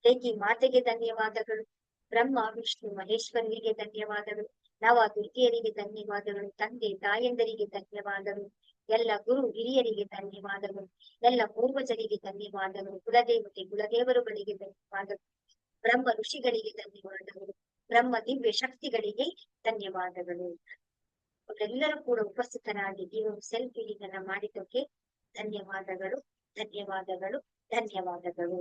ರೇಖಿ ಮಾತೆಗೆ ಧನ್ಯವಾದಗಳು, ಬ್ರಹ್ಮ, ವಿಷ್ಣು ಮಹೇಶ್ವರರಿಗೆ ಧನ್ಯವಾದಗಳು. ನವ ದುರ್ಗಿಯರಿಗೆ ಧನ್ಯವಾದಗಳು, ತಂದೆ ತಾಯಂದರಿಗೆ ಧನ್ಯವಾದಗಳು, ಎಲ್ಲ ಗುರು ಹಿರಿಯರಿಗೆ ಧನ್ಯವಾದಗಳು, ಎಲ್ಲ ಪೂರ್ವಜರಿಗೆ ಧನ್ಯವಾದಗಳು, ಕುಲದೇವತೆ ಕುಲದೇವರುಗಳಿಗೆ ಧನ್ಯವಾದಗಳು, ಬ್ರಹ್ಮ ಋಷಿಗಳಿಗೆ ಧನ್ಯವಾದಗಳು, ಬ್ರಹ್ಮ ದಿವ್ಯ ಶಕ್ತಿಗಳಿಗೆ ಧನ್ಯವಾದಗಳು. ಅವರೆಲ್ಲರೂ ಕೂಡ ಉಪಸ್ಥಿತರಾಗಿ ಈ ಒಂದು ಸೆಲ್ಫ್ ಇದನ್ನ ಮಾಡಿದ್ದಕ್ಕೆ ಧನ್ಯವಾದಗಳು ಧನ್ಯವಾದಗಳು ಧನ್ಯವಾದಗಳು.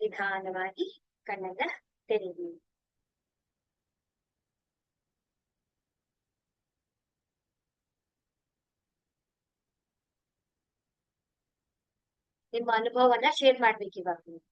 ನಿಧಾನವಾಗಿ. ಕಣ್ಣನ್ನ ತೆರೆದಿ ನಿಮ್ಮ ಅನುಭವವನ್ನ ಶೇರ್ ಮಾಡ್ಬೇಕು ಇವಾಗ ನೀವು